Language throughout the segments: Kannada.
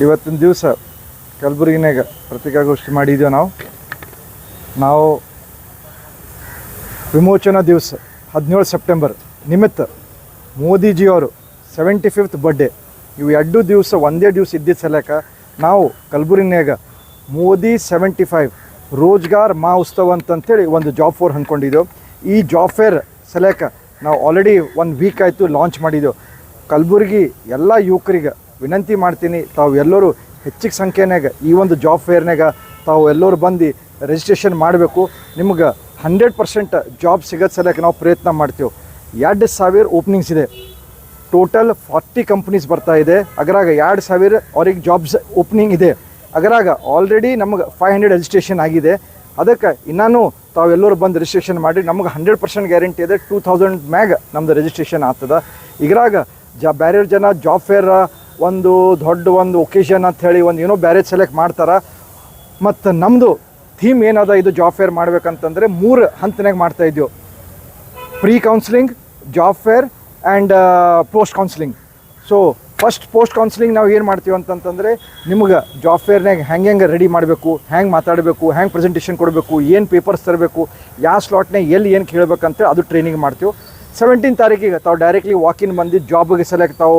ಇವತ್ತಿನ ದಿವಸ ಕಲಬುರಗಿನಾಗ ಪತ್ರಿಕಾಗೋಷ್ಠಿ ಮಾಡಿದ್ದೇವೆ ನಾವು? ನಾವು ವಿಮೋಚನಾ ದಿವಸ, ಹದಿನೇಳು ಸೆಪ್ಟೆಂಬರ್ ನಿಮಿತ್ತ ಮೋದಿಜಿಯವರು ಸೆವೆಂಟಿ ಫಿಫ್ತ್ ಬರ್ಡೇ ಇವು ಎರಡು ದಿವಸ ಒಂದೇ ದಿವಸ ಇದ್ದಿದ್ದ ಸಲಕ ನಾವು ಕಲಬುರಗಿನಾಗ ಮೋದಿ ಸೆವೆಂಟಿ ಫೈವ್ ರೋಜ್ಗಾರ್ ಮಾ ಉತ್ಸವ ಅಂತಂಥೇಳಿ ಒಂದು ಜಾಬ್ ಫೇರ್ ಅಂದ್ಕೊಂಡಿದ್ದೆವು ಈ ಜಾಬ್ ಫೇರ್ ಸಲಕ ನಾವು ಆಲ್ರೆಡಿ ಒಂದು ವೀಕ್ ಆಯಿತು ಲಾಂಚ್ ಮಾಡಿದ್ದೆವು ಕಲಬುರಗಿ ಎಲ್ಲ ಯುವಕರಿಗೆ ವಿನಂತಿ ಮಾಡ್ತೀನಿ, ತಾವು ಎಲ್ಲರೂ ಹೆಚ್ಚಿಗೆ ಸಂಖ್ಯೆನಾಗ ಈ ಒಂದು ಜಾಬ್ ಫೇರ್ನಾಗ ತಾವು ಎಲ್ಲರೂ ಬಂದು ರಿಜಿಸ್ಟ್ರೇಷನ್ ಮಾಡಬೇಕು. ನಿಮ್ಗೆ ಹಂಡ್ರೆಡ್ ಪರ್ಸೆಂಟ್ ಜಾಬ್ ಸಿಗೋದು ಸಲಕ್ಕೆ ನಾವು ಪ್ರಯತ್ನ ಮಾಡ್ತೀವಿ. ಎರಡು ಸಾವಿರ ಓಪನಿಂಗ್ಸ್ ಇದೆ. ಟೋಟಲ್ ಫಾರ್ಟಿ ಕಂಪ್ನೀಸ್ ಬರ್ತಾ ಇದೆ. ಅದರಾಗ ಎರಡು ಸಾವಿರ ಅವ್ರಿಗೆ ಜಾಬ್ಸ್ ಓಪನಿಂಗ್ ಇದೆ. ಅದರಾಗ ಆಲ್ರೆಡಿ ನಮಗೆ ಫೈವ್ ಹಂಡ್ರೆಡ್ ರಿಜಿಸ್ಟ್ರೇಷನ್ ಆಗಿದೆ. ಅದಕ್ಕೆ ಇನ್ನೂ ತಾವೆಲ್ಲರೂ ಬಂದು ರಿಜಿಸ್ಟ್ರೇಷನ್ ಮಾಡಿ ನಮಗೆ ಹಂಡ್ರೆಡ್ ಪರ್ಸೆಂಟ್ ಗ್ಯಾರಂಟಿ ಇದೆ. ಟೂ ತೌಸಂಡ್ ಮ್ಯಾಗ ನಮ್ಮದು ರಿಜಿಸ್ಟ್ರೇಷನ್ ಆಗ್ತದೆ. ಇದ್ರಾಗ ಜ ಬೇರೆ ಜನ ಜಾಬ್ ಫೇರ್ ಒಂದು ದೊಡ್ಡ ಒಂದು ಒಕೇಶನ್ ಅಂತ ಹೇಳಿ ಒಂದು ಏನೋ ಬ್ಯಾರೇಜ್ ಸೆಲೆಕ್ಟ್ ಮಾಡ್ತಾರೆ. ಮತ್ತು ನಮ್ಮದು ಥೀಮ್ ಏನದ ಇದು ಜಾಬ್ ಫೇರ್ ಮಾಡ್ಬೇಕಂತಂದರೆ ಮೂರು ಹಂತನಾಗ ಮಾಡ್ತಾ ಇದ್ದೀವಿ pre counselling job fair and post counselling so first post counselling ನಾವು ಏನು ಮಾಡ್ತೀವಿ ಅಂತಂತಂದರೆ ನಿಮ್ಗೆ ಜಾಬ್ ಫೇರ್ನಾಗ ಹೆಂಗೆ ಹೆಂಗೆ ರೆಡಿ ಮಾಡಬೇಕು, ಹೆಂಗೆ ಮಾತಾಡಬೇಕು, ಹೆಂಗೆ ಪ್ರೆಸೆಂಟೇಷನ್ ಕೊಡಬೇಕು, ಏನು ಪೇಪರ್ಸ್ ತರಬೇಕು ಯಾವ ಸ್ಲಾಟ್ನಾಗ ಎಲ್ಲಿ ಏನು ಕೇಳಬೇಕಂತೇಳಿ ಅದು ಟ್ರೈನಿಂಗ್ ಮಾಡ್ತೀವಿ. ಸೆವೆಂಟೀನ್ ತಾರೀಕಿಗೆ ತಾವು ಡೈರೆಕ್ಟ್ಲಿ ವಾಕಿನ್ ಬಂದು ಜಾಬ್ಗೆ ಸೆಲೆಕ್ಟ್ ತಾವು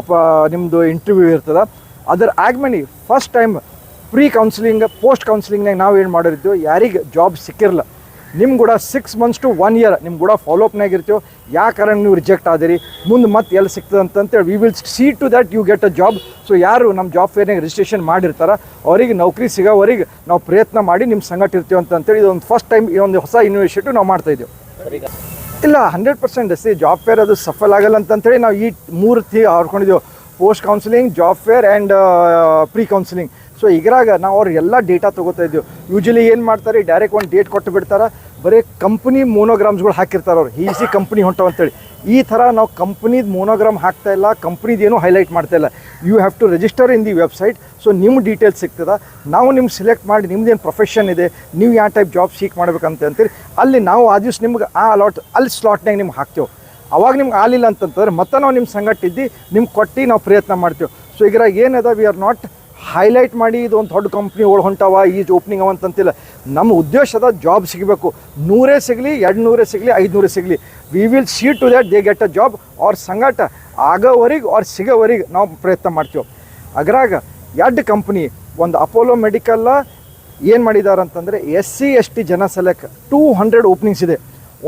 ಅಪ ನಿಮ್ಮದು ಇಂಟರ್ವ್ಯೂ ಇರ್ತದೆ. ಅದರ ಆಗ್ಮೇಲೆ first time pre counselling post ಕೌನ್ಸಿಲಿಂಗ್ನಾಗ ನಾವು ಏನು ಮಾಡಿರ್ತೀವಿ ಯಾರಿಗೆ ಜಾಬ್ ಸಿಕ್ಕಿರಲ್ಲ ನಿಮ್ಮ ಕೂಡ six months to one year ನಿಮ್ಮ ಕೂಡ ಫಾಲೋಅಪ್ನಾಗ ಇರ್ತೀವಿ. ಯಾವ ಕಾರಣ ನೀವು ರಿಜೆಕ್ಟ್ ಆದಿರಿ? ಮುಂದೆ ಮತ್ತೆ ಎಲ್ಲಿ ಸಿಗ್ತದೆ ಅಂತಂತೇಳಿ we will see to that you get a job so ಯಾರು ನಮ್ಮ ಜಾಬ್ ಫೇರ್ನಾಗ ರಿಜಿಸ್ಟ್ರೇಷನ್ ಮಾಡಿರ್ತಾರೆ, ಅವ್ರಿಗೆ ನೌಕರಿ ಸಿಗೋವರಿಗೆ ನಾವು ಪ್ರಯತ್ನ ಮಾಡಿ ನಿಮ್ಮ ಸಂಗಟ ಇರ್ತೀವಿ ಅಂತಂತೇಳಿ ಇದೊಂದು ಫಸ್ಟ್ ಟೈಮ್ ಒಂದು ಹೊಸ ಇನ್ವೆಸ್ಟಿವ್ ನಾವು ಮಾಡ್ತಾ ಇದ್ದೀವಿ. ಇಲ್ಲ ಹಂಡ್ರೆಡ್ ಪರ್ಸೆಂಟ್ ಸಿ ಜಾಬ್ ಫೇರ್ ಅದು ಸಫಲ್ ಆಗಲ್ಲ ಅಂತಂತೇಳಿ ನಾವು ಈ ಮೂರು ಥಿ ಆಡ್ಕೊಂಡಿದ್ದೀವಿ post counselling job fair and pre counselling so ಇದ್ರಾಗ ನಾವು ಅವ್ರ ಎಲ್ಲ ಡೇಟಾ ತೊಗೋತಾ ಇದ್ದೀವಿ. ಯೂಶಲಿ ಏನು ಮಾಡ್ತಾರೆ ಡೈರೆಕ್ಟ್ ಒಂದು ಡೇಟ್ ಕೊಟ್ಟು ಬಿಡ್ತಾರೆ. ಬರೀ ಕಂಪ್ನಿ ಮೋನೋಗ್ರಾಮ್ಸ್ಗಳು ಹಾಕಿರ್ತಾರೆ ಅವ್ರು. ಈಸಿ ಕಂಪ್ನಿ ಹೊಂಟವು ಅಂತೇಳಿ. ಈ ಥರ ನಾವು ಕಂಪ್ನಿದು ಮೋನೋಗ್ರಾಮ್ ಹಾಕ್ತಾ ಇಲ್ಲ ಕಂಪ್ನಿದೇನು ಹೈಲೈಟ್ ಮಾಡ್ತಾ ಇಲ್ಲ. You have to register in the website so ನಿಮ್ಮ ಡೀಟೇಲ್ಸ್ ಸಿಗ್ತದೆ. ನಾವು ನಿಮ್ಗೆ ಸೆಲೆಕ್ಟ್ ಮಾಡಿ ನಿಮ್ದೇನು ಪ್ರೊಫೆಷನ್ ಇದೆ, ನೀವು ಯಾವ ಟೈಪ್ ಜಾಬ್ ಸೀಕ್ ಮಾಡ್ಬೇಕಂತ ಅಂತೇಳಿ, ಅಲ್ಲಿ ನಾವು ಆ ದಿವ್ಸ ನಿಮ್ಗೆ ಆ ಅಲಾಟ್ ಅಲ್ಲಿ ಸ್ಲಾಟ್ನಾಗ ನಿಮ್ಗೆ ಹಾಕ್ತೇವೆ. ಅವಾಗ ನಿಮ್ಗೆ ಆಗಲಿಲ್ಲ ಅಂತಂತಂದ್ರೆ ಮತ್ತೆ ನಾವು ನಿಮ್ಮ ಸಂಗಟ ಇದ್ದು, ನಿಮ್ಗೆ ಕೊಟ್ಟು ನಾವು ಪ್ರಯತ್ನ ಮಾಡ್ತೀವಿ. ಸೊ ಇದ್ರಾಗ ಏನದ ವಿ ಆರ್ ನಾಟ್ ಹೈಲೈಟ್ ಮಾಡಿ ಇದು ಒಂದು ದೊಡ್ಡ ಕಂಪ್ನಿ ಒಳ ಹೊಂಟವ ಈಜ್ ಓಪನಿಂಗ್ ಅವ ಅಂತಂತಿಲ್ಲ. ನಮ್ಮ ಉದ್ದೇಶದ ಜಾಬ್ ಸಿಗಬೇಕು. ನೂರೇ ಸಿಗಲಿ ಎರಡು ನೂರೇ ಸಿಗಲಿ, ಐದುನೂರೇ ಸಿಗಲಿ. We will see to that they get a job ಅವ್ರ ಸಂಗಟ ಆಗೋವರೆಗೆ ಅವ್ರು ಸಿಗೋವರೆಗೆ ನಾವು ಪ್ರಯತ್ನ ಮಾಡ್ತೀವಿ. ಅದ್ರಾಗ ಎರಡು ಕಂಪ್ನಿ ಒಂದು ಅಪೋಲೋ ಮೆಡಿಕಲ್ಲ ಏನು ಮಾಡಿದ್ದಾರೆ ಅಂತಂದರೆ ಎಸ್ ಸಿ ಎಸ್ ಟಿ ಜನ ಸೆಲೆಕ್ಟ್ ಟೂ ಹಂಡ್ರೆಡ್ ಓಪನಿಂಗ್ಸ್ ಇದೆ.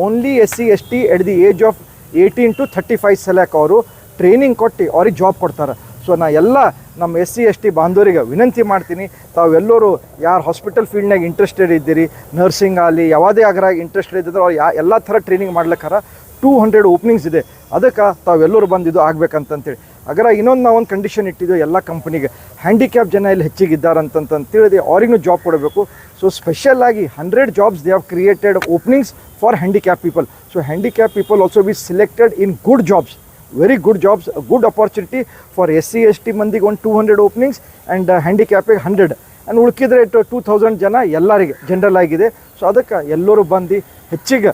Only S C S T at the age of eighteen to thirty five select ಅವರು ಟ್ರೈನಿಂಗ್ ಕೊಟ್ಟು ಅವ್ರಿಗೆ ಜಾಬ್ ಕೊಡ್ತಾರೆ. ಸೊ ನಾ ಎಲ್ಲ ನಮ್ಮ ಎಸ್ ಸಿ, ಎಸ್ ಟಿ ಬಾಂಧವರಿಗೆ ವಿನಂತಿ ಮಾಡ್ತೀನಿ. ತಾವೆಲ್ಲರೂ ಯಾರು ಹಾಸ್ಪಿಟಲ್ ಫೀಲ್ಡ್ನಾಗ ಇಂಟ್ರೆಸ್ಟೆಡ್ ಇದ್ದೀರಿ ನರ್ಸಿಂಗ್ ಆಗಲಿ ಯಾವುದೇ ಆಗ್ರಾಗ ಇಂಟ್ರೆಸ್ಟೆಡ್ ಇದ್ದಿದ್ರು ಅವ್ರು ಯಾ ಎಲ್ಲ ಥರ ಟ್ರೈನಿಂಗ್ ಮಾಡ್ಲಿಕ್ಕಾರ ಟೂ ಹಂಡ್ರೆಡ್ ಓಪನಿಂಗ್ಸ್ ಇದೆ. ಅದಕ್ಕೆ ತಾವೆಲ್ಲರೂ ಬಂದಿದ್ದು ಆಗ್ಬೇಕಂತಂತೇಳಿ. ಅಗರ ಇನ್ನೊಂದು ನಾವೊಂದು ಕಂಡೀಷನ್ ಇಟ್ಟಿದ್ದೀವಿ ಎಲ್ಲ ಕಂಪ್ನಿಗೆ ಹ್ಯಾಂಡಿಕ್ಯಾಪ್ ಜನ ಇಲ್ಲಿ ಹೆಚ್ಚಿಗೆ ಇದ್ದಾರೆ ಅಂತಂತೇಳಿದೆ ಅವ್ರಿಗೂ ಜಾಬ್ ಕೊಡಬೇಕು. ಸೊ ಸ್ಪೆಷಲ್ ಆಗಿ hundred jobs they have created openings for handicap people so handicap people also be selected in good jobs very good jobs good opportunity for S C S T ಮಂದಿಗೆ ಒಂದು ಟೂ ಹಂಡ್ರೆಡ್ ಓಪನಿಂಗ್ಸ್ ಆ್ಯಂಡ್ ಹ್ಯಾಂಡಿಕ್ಯಾಪಿಗೆ ಹಂಡ್ರೆಡ್ ಆ್ಯಂಡ್ ಉಳ್ಕಿದ್ರೆ ಟೂ ಥೌಸಂಡ್ ಜನ ಎಲ್ಲರಿಗೆ ಜನರಲ್ ಆಗಿದೆ. ಸೊ ಅದಕ್ಕೆ ಎಲ್ಲರೂ ಬಂದು ಹೆಚ್ಚಿಗೆ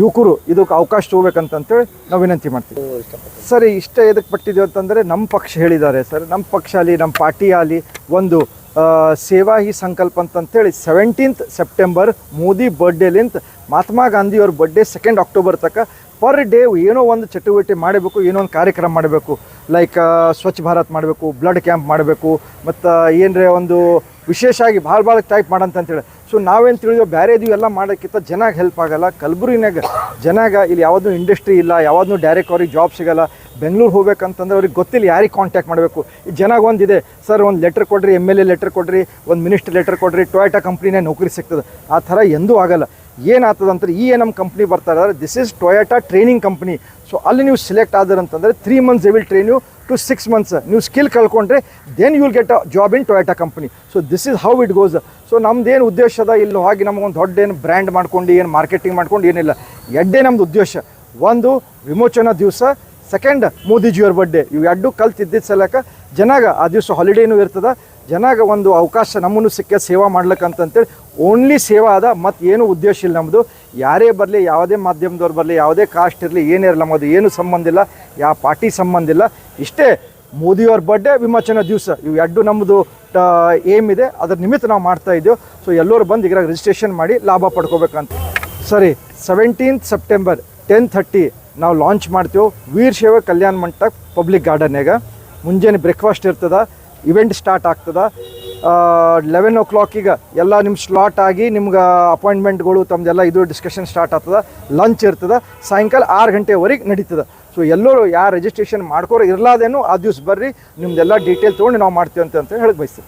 ಯುವಕರು ಇದಕ್ಕೆ ಅವಕಾಶ ತಗೋಬೇಕಂತಂತೇಳಿ ನಾವು ವಿನಂತಿ ಮಾಡ್ತೀವಿ. ಸರ್ ಇಷ್ಟ ಎದಕ್ಕೆ ಪಟ್ಟಿದ್ದೀವಿ ಅಂತಂದರೆ ನಮ್ಮ ಪಕ್ಷ ಹೇಳಿದ್ದಾರೆ ಸರ್. ನಮ್ಮ ಪಕ್ಷ ಅಲ್ಲಿ ನಮ್ಮ ಪಾರ್ಟಿ ಆಗಲಿ ಒಂದು ಸೇವಾ ಹಿ ಸಂಕಲ್ಪ ಅಂತಂತೇಳಿ ಸೆವೆಂಟೀನ್ತ್ ಸೆಪ್ಟೆಂಬರ್ ಮೋದಿ ಬರ್ಡೇಲಿಂತ ಮಹಾತ್ಮ ಗಾಂಧಿಯವ್ರ ಬರ್ಡೇ ಸೆಕೆಂಡ್ ಅಕ್ಟೋಬರ್ ತನಕ ಪರ್ ಡೇ ಏನೋ ಒಂದು ಚಟುವಟಿಕೆ ಮಾಡಬೇಕು ಏನೋ ಒಂದು ಕಾರ್ಯಕ್ರಮ ಮಾಡಬೇಕು. ಲೈಕ್ ಸ್ವಚ್ಛ ಭಾರತ್ ಮಾಡಬೇಕು ಬ್ಲಡ್ ಕ್ಯಾಂಪ್ ಮಾಡಬೇಕು ಮತ್ತು ಏನರೇ ಒಂದು ವಿಶೇಷವಾಗಿ ಭಾಳ ಭಾಳ ಟೈಪ್ ಮಾಡಂತಂತೇಳಿ. ಸೊ ನಾವೇನು ತಿಳಿದೋ ಬೇರೆ ಇದು ಎಲ್ಲ ಮಾಡೋಕ್ಕಿಂತ ಜನಾಗ ಹೆಲ್ಪ್ ಆಗಲ್ಲ. ಕಲಬುರಗಿನಾಗ ಜನಾಗ ಇಲ್ಲಿ ಯಾವುದೂ ಇಂಡಸ್ಟ್ರಿ ಇಲ್ಲ, ಯಾವುದೂ ಡೈರೆಕ್ಟ್ ಅವ್ರಿಗೆ ಜಾಬ್ ಸಿಗಲ್ಲ. ಬೆಂಗಳೂರು ಹೋಗ್ಬೇಕಂತಂದ್ರೆ ಅವ್ರಿಗೆ ಗೊತ್ತಿಲ್ಲ ಯಾರಿಗೆ ಕಾಂಟ್ಯಾಕ್ಟ್ ಮಾಡಬೇಕು. ಈ ಜನಾಗ ಒಂದಿದೆ, ಸರ್, ಒಂದು ಲೆಟ್ರ್ ಕೊಡ್ರಿ ಎಂ ಎಲ್ ಎ ಲೆಟ್ರ್ ಕೊಡ್ರಿ, ಒಂದು ಮಿನಿಸ್ಟರ್ ಲೆಟ್ರ್ ಕೊಡ್ರಿ ಟೊಯೋಟಾ ಕಂಪ್ನಿನೇ ನೌಕರಿ ಸಿಗ್ತದೆ. ಆ ಥರ ಎಂದೂ ಆಗಲ್ಲ. ಏನಾಗ್ತದಂದ್ರೆ ಈ ನಮ್ಮ ಕಂಪ್ನಿ ಬರ್ತಾ ಇದ್ದಾರೆ this is Toyota training company so ಅಲ್ಲಿ ನೀವು select ಆದ್ರಂತಂದರೆ three months will train you to six months ನೀವು ಸ್ಕಿಲ್ ಕಳ್ಕೊಂಡ್ರೆ then you will get a job in Toyota company so this is how it goes so ನಮ್ದೇನು ಉದ್ದೇಶ ಅದ ಇಲ್ಲಿ ಹೋಗಿ ನಮಗೊಂದು ದೊಡ್ಡ ಏನು ಬ್ರ್ಯಾಂಡ್ ಮಾಡ್ಕೊಂಡು, ಏನು ಮಾರ್ಕೆಟಿಂಗ್ ಮಾಡ್ಕೊಂಡು ಏನಿಲ್ಲ. ಎಡ್ಡೆ ನಮ್ದು ಉದ್ದೇಶ. ಒಂದು, ವಿಮೋಚನಾ ದಿವಸ. ಸೆಕೆಂಡ್ ಮೋದಿಜಿಯವ್ರ ಬರ್ಡೇ ಇವು ಎರಡು ಕಲ್ತಿದ್ದಿದ್ದ ಸಲಕ ಜನಾಗ ಆ ದಿವಸ ಹಾಲಿಡೇನೂ ಇರ್ತದೆ. ಜನಾಗ ಒಂದು ಅವಕಾಶ ನಮ್ಮನ್ನು ಸಿಕ್ಕ ಸೇವಾ ಮಾಡ್ಲಿಕ್ಕಂತಂತೇಳಿ ಓನ್ಲಿ ಸೇವಾ ಅದ ಮತ್ತು ಏನು ಉದ್ದೇಶ ಇಲ್ಲ ನಮ್ಮದು ಯಾರೇ ಬರಲಿ, ಯಾವುದೇ ಮಾಧ್ಯಮದವ್ರು ಬರಲಿ, ಯಾವುದೇ ಕಾಸ್ಟ್ ಇರಲಿ, ಏನೇ ಇರಲ್ಲ ನಮ್ಮದು ಏನು ಸಂಬಂಧ ಇಲ್ಲ ಯಾವ ಪಾರ್ಟಿ ಸಂಬಂಧ ಇಲ್ಲ. ಇಷ್ಟೇ ಮೋದಿಯವ್ರ ಬರ್ಡೇ ವಿಮೋಚನಾ ದಿವಸ, ಇವು ಎರಡು ನಮ್ಮದು ಏಮ್ ಇದೆ. ಅದ್ರ ನಿಮಿತ್ತ ನಾವು ಮಾಡ್ತಾ ಇದ್ದೇವೆ. ಸೊ ಎಲ್ಲರೂ ಬಂದು ಈಗ ರಿಜಿಸ್ಟ್ರೇಷನ್ ಮಾಡಿ ಲಾಭ ಪಡ್ಕೋಬೇಕಂತ. ಸರಿ ಸೆವೆಂಟೀನ್ತ್ ಸೆಪ್ಟೆಂಬರ್ ಟೆನ್ ಥರ್ಟಿ ನಾವು ಲಾಂಚ್ ಮಾಡ್ತೇವೆ. ವೀರ್ ಶೈವ ಕಲ್ಯಾಣ ಮಂಟಪ ಪಬ್ಲಿಕ್ ಗಾರ್ಡನ್ಯಾಗ ಮುಂಜಾನೆ ಬ್ರೇಕ್ಫಾಸ್ಟ್ ಇರ್ತದ. ಇವೆಂಟ್ ಸ್ಟಾರ್ಟ್ ಆಗ್ತದೆ. ಲೆವೆನ್ ಓ ಕ್ಲಾಕಿಗೆ ಎಲ್ಲ ನಿಮ್ಮ ಸ್ಲಾಟ್ ಆಗಿ ನಿಮ್ಗೆ ಅಪಾಯಿಂಟ್ಮೆಂಟ್ಗಳು ತಮ್ಮದೆಲ್ಲ ಇದು ಡಿಸ್ಕಷನ್ ಸ್ಟಾರ್ಟ್ ಆಗ್ತದ. ಲಂಚ್ ಇರ್ತದೆ. ಸಾಯಂಕಾಲ ಆರು ಗಂಟೆವರೆಗೆ ನಡೀತದೆ. ಸೊ ಎಲ್ಲರೂ ಯಾರು ರಿಜಿಸ್ಟ್ರೇಷನ್ ಮಾಡ್ಕೋರು ಇರಲಾದೇನು ಆ ದಿವ್ಸ ಬರ್ರಿ, ನಿಮ್ದೆಲ್ಲ ಡೀಟೇಲ್ ತೊಗೊಂಡು ನಾವು ಮಾಡ್ತೀವಿ ಅಂತ ಹೇಳಕ್ಕೆ ಬಯಸ್ತೀವಿ